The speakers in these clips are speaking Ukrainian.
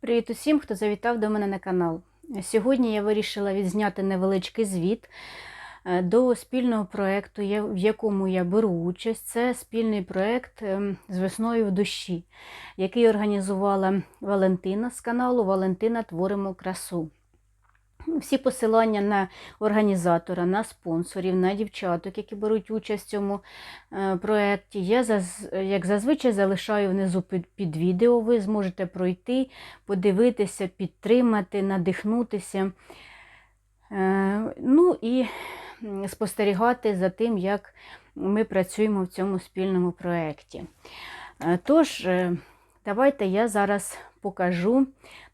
Привіт усім, хто завітав до мене на канал. Сьогодні я вирішила відзняти невеличкий звіт е, до спільного проєкту, в якому я беру участь. Це спільний проєкт ем, з весною в душі, який організувала Валентина з каналу Валентина Творимо красу. Всі посилання на організатора, на спонсорів, на дівчаток, які беруть участь в цьому е, проєкті, я як зазвичай залишаю внизу під, відео. Ви зможете пройти, подивитися, підтримати, надихнутися. Е, Ну і спостерігати за тим, як ми працюємо в цьому спільному проєкті. Е, Тож, давайте я зараз покажу,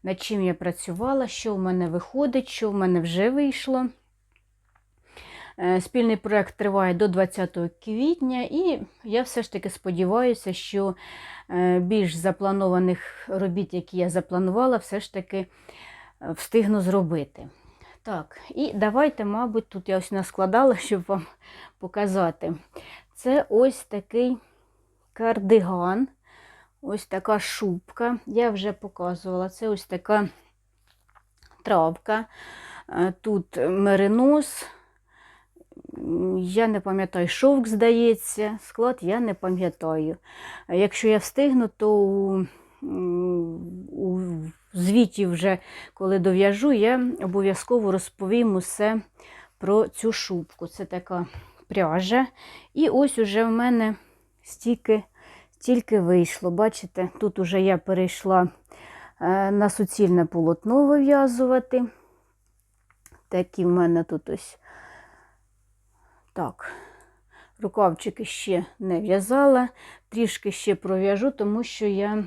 над чим я працювала, що в мене виходить, що в мене вже вийшло. Е, Спільний проєкт триває до 20 квітня, і я все ж таки сподіваюся, що е, більш запланованих робіт, які я запланувала, все ж таки е, встигну зробити. Так, і давайте, мабуть, тут я ось наскладала, щоб вам показати. Це ось такий кардиган, ось така шубка. Я вже показувала. Це ось така травка. Е, Тут меринос. Я не пам'ятаю, шовк, здається, склад я не пам'ятаю. Якщо я встигну, то у, у звіті, вже коли дов'яжу, я обов'язково розповім усе про цю шубку. Це така пряжа. І ось уже в мене стільки, стільки вийшло. Бачите, тут уже я перейшла е, на суцільне полотно вив'язувати. Такі в мене тут ось так. Рукавчики ще не в'язала, трішки ще пров'яжу, тому що я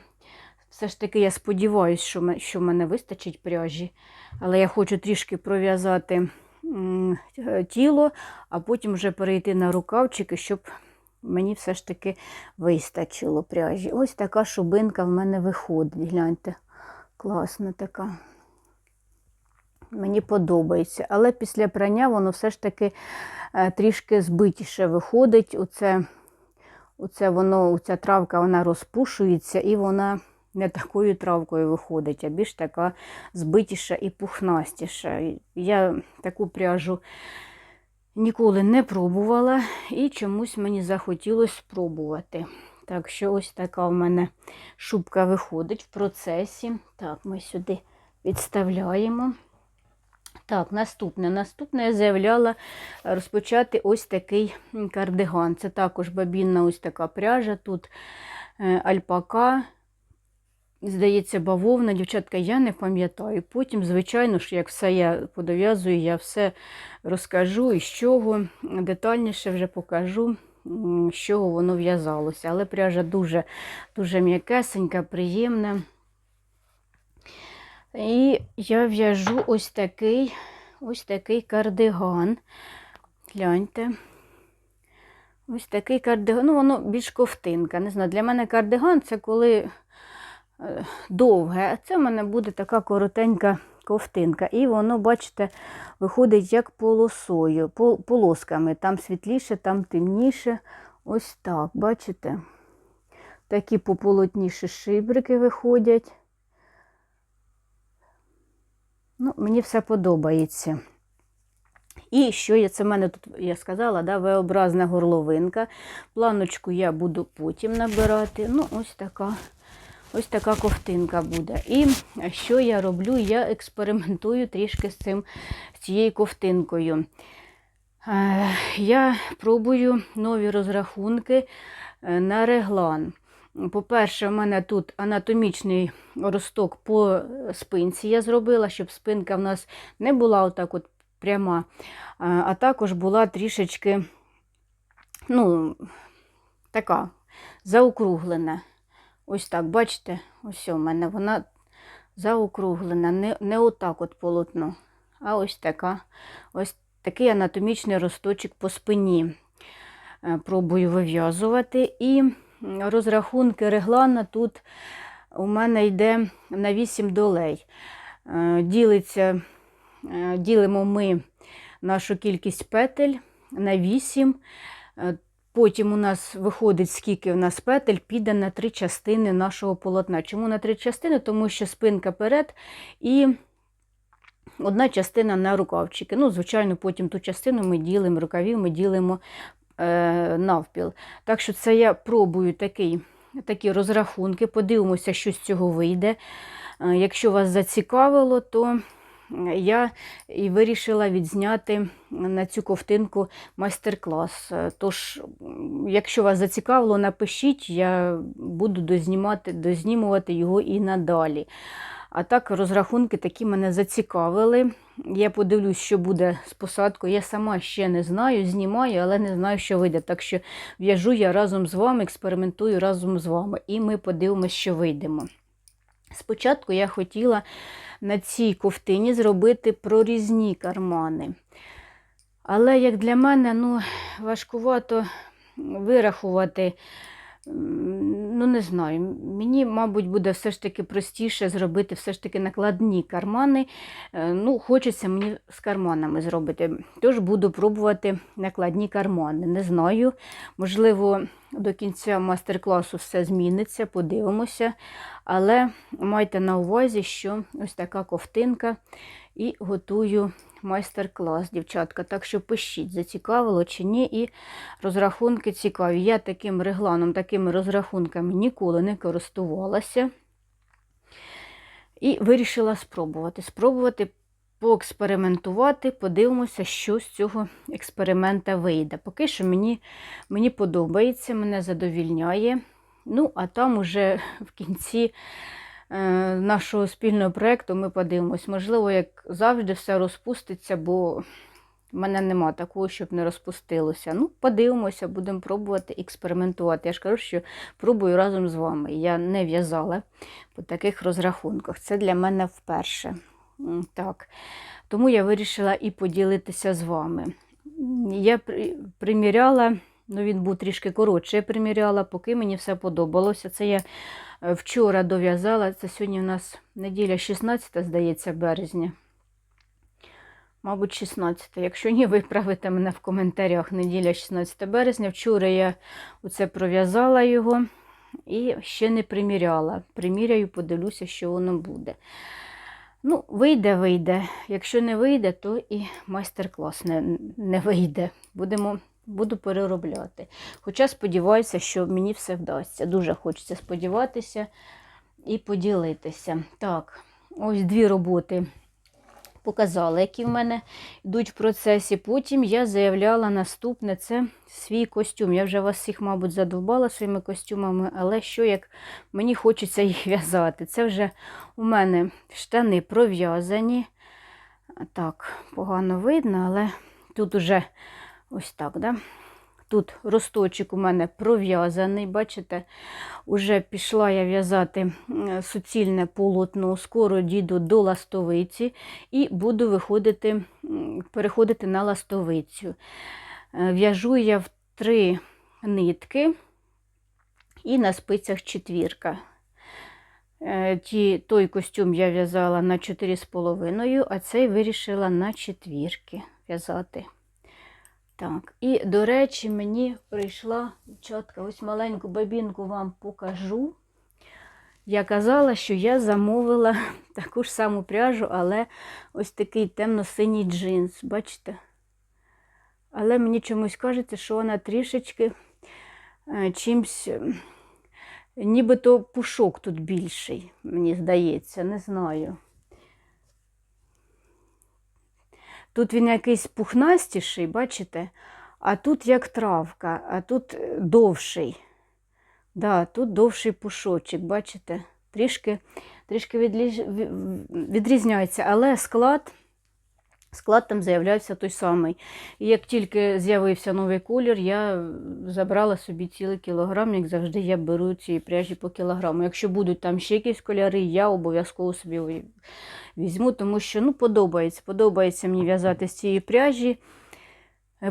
все ж таки я сподіваюся, що, що в мене вистачить пряжі. Але я хочу трішки пров'язати е, тіло, а потім вже перейти на рукавчики, щоб мені все ж таки вистачило пряжі. Ось така шубинка в мене виходить. Гляньте, класна така. Мені подобається. Але після прання воно все ж таки е, трішки збитіше виходить. Оце, оце воно, ця травка вона розпушується і вона не такою травкою виходить, а більш така збитіша і пухнастіша. Я таку пряжу ніколи не пробувала і чомусь мені захотілося спробувати. Так що ось така в мене шубка виходить в процесі. Так, ми сюди відставляємо. Так, наступне. Наступне я заявляла розпочати ось такий кардиган. Це також бабінна ось така пряжа. Тут е, альпака, здається, бавовна. Дівчатка, я не пам'ятаю. Потім, звичайно ж, як все я подов'язую, я все розкажу і з чого детальніше вже покажу, з чого воно в'язалося. Але пряжа дуже, дуже м'якесенька, приємна. І я в'яжу ось такий, ось такий кардиган. Гляньте. Ось такий кардиган. Ну, воно більш ковтинка. Не знаю, для мене кардиган це коли довге, а це в мене буде така коротенька ковтинка. І воно, бачите, виходить як полосою, полосками. Там світліше, там темніше. Ось так, бачите? Такі пополотніші шибрики виходять. Ну, мені все подобається. І що я, це в мене тут, я сказала, да, V-образна горловинка. Планочку я буду потім набирати. Ну, ось така, ось така ковтинка буде. І що я роблю? Я експериментую трішки з цим, з цією ковтинкою. Е, Я пробую нові розрахунки е, на реглан. По-перше, в мене тут анатомічний росток по спинці я зробила, щоб спинка в нас не була отак от пряма, а а також була трішечки, ну, така заокруглена. Ось так, бачите, ось у мене вона заокруглена, не, не отак от полотно, а ось така, ось такий анатомічний росточок по спині. Е, Пробую вив'язувати. І розрахунки реглана тут у мене йде на 8 долей. Е, Ділиться, е, ділимо ми нашу кількість петель на 8. Потім у нас виходить, скільки в нас петель піде на три частини нашого полотна. Чому на три частини? Тому що спинка перед і одна частина на рукавчики. Ну, звичайно, потім ту частину ми ділимо, рукавів ми ділимо е, навпіл. Так що це я пробую такий, такі розрахунки, подивимося, що з цього вийде. Е, Якщо вас зацікавило, то я і вирішила відзняти на цю ковтинку майстер-клас. Тож, якщо вас зацікавило, напишіть, я буду дознімати, дознімувати його і надалі. А так, розрахунки такі мене зацікавили. Я подивлюсь, що буде з посадкою. Я сама ще не знаю, знімаю, але не знаю, що вийде. Так що в'яжу я разом з вами, експериментую разом з вами, і ми подивимося, що вийдемо. Спочатку я хотіла на цій ковтині зробити прорізні кармани. Але як для мене, ну, важкувато вирахувати. Ну, не знаю. Мені, мабуть, буде все ж таки простіше зробити все ж таки накладні кармани. Е, Ну, хочеться мені з карманами зробити. Тож буду пробувати накладні кармани. Не знаю. Можливо, до кінця майстер-класу все зміниться, подивимося. Але майте на увазі, що ось така ковтинка і готую майстер-клас, дівчатка. Так що пишіть, зацікавило чи ні, і розрахунки цікаві. Я таким регланом, такими розрахунками ніколи не користувалася. І вирішила спробувати. Спробувати поекспериментувати, подивимося, що з цього експеримента вийде. Поки що мені, мені подобається, мене задовільняє. Ну, а там уже в кінці нашого спільного проєкту ми подивимось. Можливо, як завжди, все розпуститься, бо в мене нема такого, щоб не розпустилося. Ну, подивимося, будемо пробувати експериментувати. Я ж кажу, що пробую разом з вами. Я не в'язала по таких розрахунках. Це для мене вперше. Так. Тому я вирішила і поділитися з вами. Я приміряла, ну він був трішки коротше, я приміряла, поки мені все подобалося. Це я е, вчора дов'язала, це сьогодні у нас неділя 16, здається, березня. Мабуть, 16. Якщо ні, виправите мене в коментарях. Неділя 16 березня. Вчора я оце пров'язала його і ще не приміряла. Приміряю, подивлюся, що воно буде. Ну, вийде, вийде. Якщо не вийде, то і майстер-клас не, не вийде. Будемо, буду переробляти. Хоча сподіваюся, що мені все вдасться. Дуже хочеться сподіватися і поділитися. Так, ось дві роботи показала, які в мене йдуть в процесі. Потім я заявляла наступне це свій костюм. Я вже вас всіх, мабуть, задовбала своїми костюмами, але що як мені хочеться їх в'язати. Це вже у мене штани пров'язані. Так, погано видно, але тут уже ось так, да? Тут росточок у мене пров'язаний, бачите, уже пішла я в'язати суцільне полотно, скоро дійду до ластовиці і буду виходити, переходити на ластовицю. Е, В'яжу я в три нитки і на спицях четвірка. Е, Ті, той костюм я в'язала на 4,5, а цей вирішила на четвірки в'язати. Так, і, до речі, мені прийшла дівчатка, ось маленьку бабінку вам покажу. Я казала, що я замовила таку ж саму пряжу, але ось такий темно-синій джинс, бачите? Але мені чомусь кажеться, що вона трішечки е, чимсь, нібито пушок тут більший, мені здається, не знаю. Тут він якийсь пухнастіший, бачите? А тут як травка, а тут е, довший. Да, тут довший пушочок, бачите? Трішки, трішки відрізняється, але склад, склад там заявлявся той самий. І як тільки з'явився новий колір, я забрала собі цілий кілограм, як завжди, я беру цієї пряжі по кілограму. Якщо будуть там ще якісь кольори, я обов'язково собі візьму, тому що ну, подобається. Подобається мені в'язати з цієї пряжі.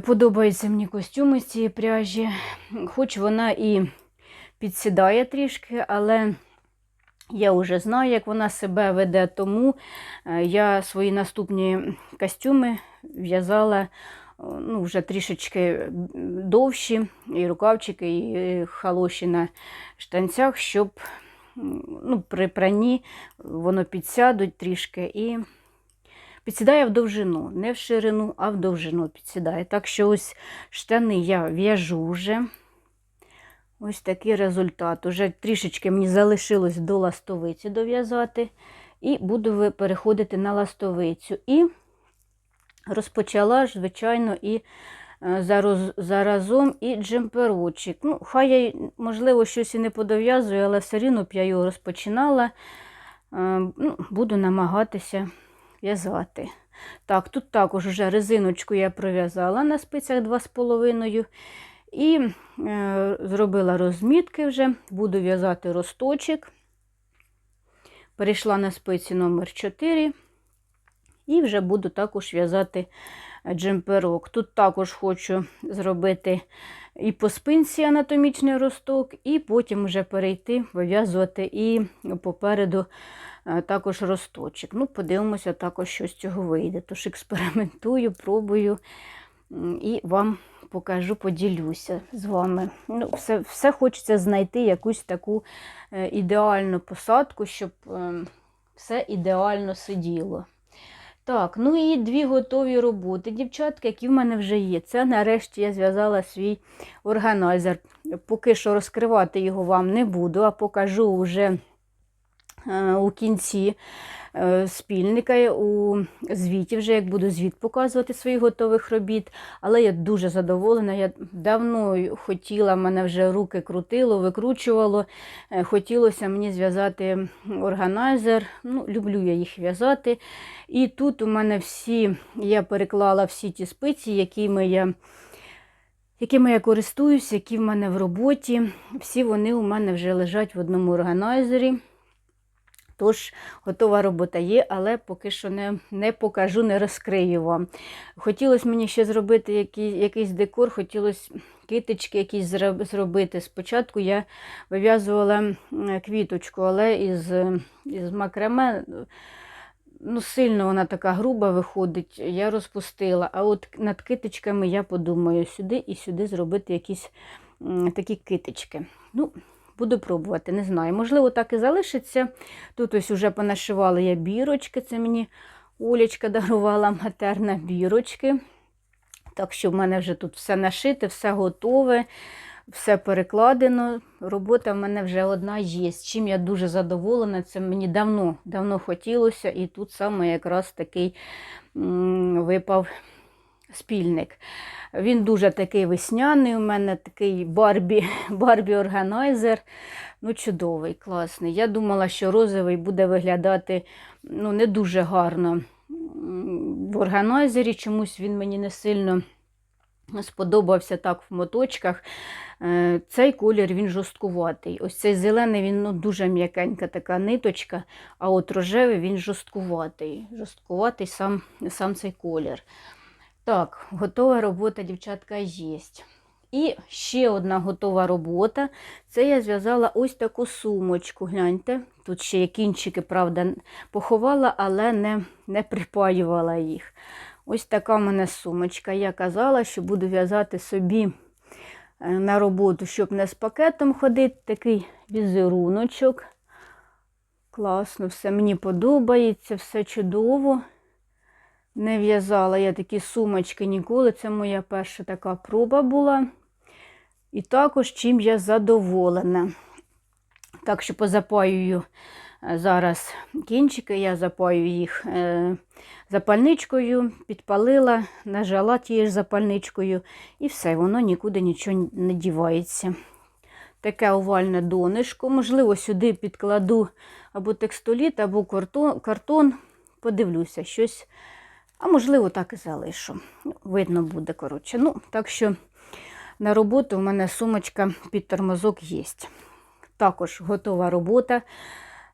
Подобаються мені костюми з цієї пряжі. Хоч вона і підсідає трішки, але я вже знаю, як вона себе веде, тому е, я свої наступні костюми в'язала ну, вже трішечки довші, і рукавчики, і халоші на штанцях, щоб ну, при пранні воно підсядуть трішки і підсідає в довжину, не в ширину, а в довжину підсідає. Так що ось штани я в'яжу вже. Ось такий результат. Уже трішечки мені залишилось до ластовиці дов'язати. І буду переходити на ластовицю. І розпочала звичайно, і е, заразом і джемперочок. Ну, хай я, можливо, щось і не подов'язую, але все рівно б я його розпочинала. Е, ну, буду намагатися в'язати. Так, тут також вже резиночку я пров'язала на спицях 2,5 і е, зробила розмітки вже, буду в'язати росточок. Перейшла на спиці номер 4 і вже буду також в'язати джемперок. Тут також хочу зробити і по спинці анатомічний росток, і потім вже перейти, вив'язувати і попереду е, також росточок. Ну, подивимося, також, що з цього вийде. Тож експериментую, пробую і вам покажу, поділюся з вами. Ну, все, все хочеться знайти якусь таку е, ідеальну посадку, щоб е, все ідеально сиділо. Так, ну і дві готові роботи, дівчатки, які в мене вже є. Це нарешті я зв'язала свій органайзер. Поки що розкривати його вам не буду, а покажу вже е, у кінці спільника, у звіті, вже як буду звіт показувати своїх готових робіт. Але я дуже задоволена. Я давно хотіла, мене вже руки крутило, викручувало. Е, Хотілося мені зв'язати органайзер. Ну, люблю я їх в'язати. І тут у мене всі, я переклала всі ті спиці, якими я, якими я користуюсь, які в мене в роботі. Всі вони у мене вже лежать в одному органайзері. Тож, готова робота є, але поки що не, не покажу, не розкрию вам. Хотілося мені ще зробити який, якийсь декор, хотілося китички якісь зробити. Спочатку я вив'язувала квіточку, але із, із макраме ну, сильно вона така груба виходить, я розпустила. А от над китичками я подумаю сюди і сюди зробити якісь такі китички. Ну, буду пробувати, не знаю. Можливо, так і залишиться. Тут ось уже понашивала я бірочки, це мені Олечка дарувала матерна бірочки. Так що в мене вже тут все нашите, все готове, все перекладено. Робота в мене вже одна є. З чим я дуже задоволена. Це мені давно давно хотілося, і тут саме якраз такий м, випав спільник. Він дуже такий весняний у мене, такий Барбі, Барбі органайзер. Ну, чудовий, класний. Я думала, що розовий буде виглядати ну, не дуже гарно в органайзері. Чомусь він мені не сильно сподобався так в моточках. Е, Цей колір він жорсткуватий. Ось цей зелений він ну, дуже м'якенька така ниточка, а от рожевий він жорсткуватий. Жорсткуватий сам, сам цей колір. Так, готова робота, дівчатка, є. І ще одна готова робота. Це я зв'язала ось таку сумочку. Гляньте, тут ще є кінчики, правда, поховала, але не, не припаювала їх. Ось така в мене сумочка. Я казала, що буду в'язати собі е, на роботу, щоб не з пакетом ходити. Такий візеруночок. Класно, все мені подобається, все чудово. Не в'язала я такі сумочки ніколи. Це моя перша така проба була. І також чим я задоволена. Так що позапаюю е, зараз кінчики, я запаю їх е, запальничкою, підпалила, нажала тією ж запальничкою, і все, воно нікуди нічого не дівається. Таке овальне донишко. Можливо, сюди підкладу або текстоліт, або картон. картон. Подивлюся, щось. А можливо, так і залишу. Ну, Видно буде, коротше. Ну, так що на роботу в мене сумочка під тормозок є. Також готова робота.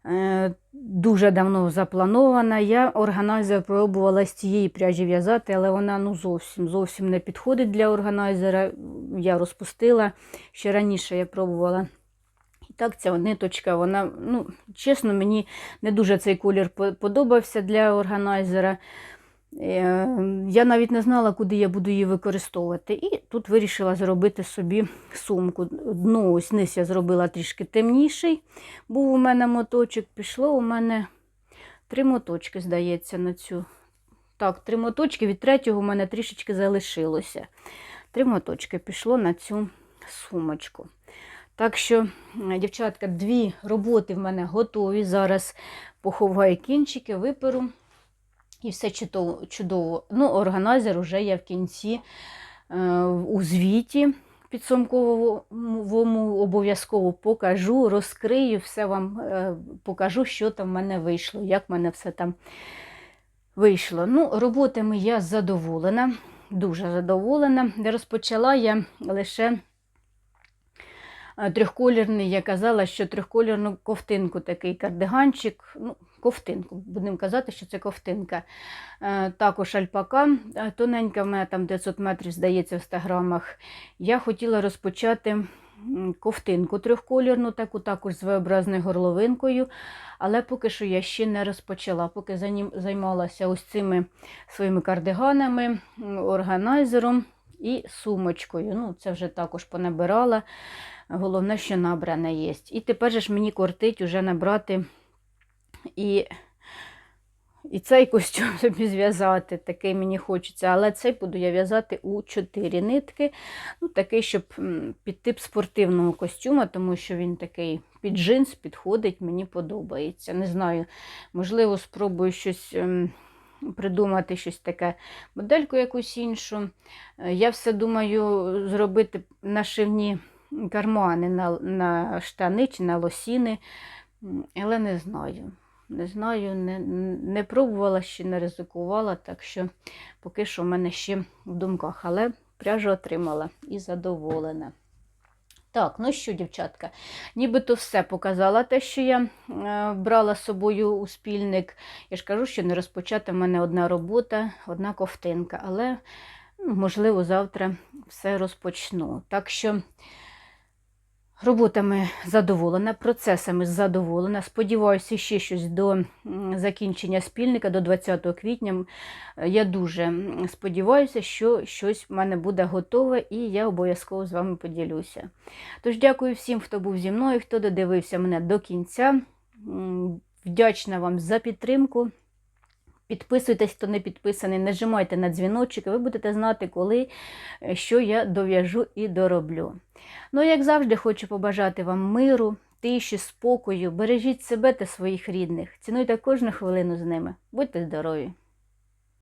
Е, Дуже давно запланована. Я органайзер пробувала з цієї пряжі в'язати, але вона ну, зовсім зовсім не підходить для органайзера. Я розпустила. Ще раніше я пробувала. І так, ця ниточка, вона, ну, чесно, мені не дуже цей колір подобався для органайзера. Е, Я навіть не знала, куди я буду її використовувати. І тут вирішила зробити собі сумку. Дно ось низ я зробила трішки темніший. Був у мене моточок, пішло у мене три моточки, здається, на цю. Так, три моточки, від третього у мене трішечки залишилося. Три моточки пішло на цю сумочку. Так що, е, дівчатка, дві роботи в мене готові. Зараз поховаю кінчики, виперу. І все чудово. Ну, органайзер вже я в кінці е, у звіті підсумковому обов'язково покажу, розкрию, все вам е, покажу, що там в мене вийшло, як в мене все там вийшло. Ну, роботами я задоволена, дуже задоволена. Розпочала я лише трьохколірний, я казала, що трьохколірну ковтинку, такий кардиганчик, ну, ковтинку, будемо казати, що це ковтинка. Е, Також альпака е, тоненька, в мене там 900 метрів, здається, в 100 грамах. Я хотіла розпочати ковтинку трьохколірну, таку також з V-образною горловинкою, але поки що я ще не розпочала, поки займалася ось цими своїми кардиганами, органайзером і сумочкою. Ну, Це вже також понабирала. Головне, що набране є. І тепер ж мені кортить уже набрати і, і цей костюм собі зв'язати, такий мені хочеться. Але цей буду я в'язати у 4 нитки. Ну, Такий, щоб під тип спортивного костюма, тому що він такий під джинс підходить, мені подобається. Не знаю, можливо, спробую щось. Придумати щось таке, модельку якусь іншу. Е, Я все думаю зробити нашивні кармани на, на штани чи на лосіни, але не знаю. Не знаю, не, не пробувала ще, не ризикувала, так що поки що в мене ще в думках, але пряжу отримала і задоволена. Так, ну що, дівчатка, нібито все показала те, що я е, брала з собою у спільник. Я ж кажу, що не розпочата в мене одна робота, одна ковтинка, але, ну, можливо, завтра все розпочну. Так що роботами задоволена, процесами задоволена. Сподіваюся, ще щось до закінчення спільника, до 20 квітня. Я дуже сподіваюся, що щось в мене буде готове, і я обов'язково з вами поділюся. Тож, дякую всім, хто був зі мною, хто додивився мене до кінця. Вдячна вам за підтримку. Підписуйтесь, хто не підписаний, нажимайте на дзвіночок, і ви будете знати, коли е, що я дов'яжу і дороблю. Ну, як завжди, хочу побажати вам миру, тиші, спокою. Бережіть себе та своїх рідних. Цінуйте кожну хвилину з ними. Будьте здорові!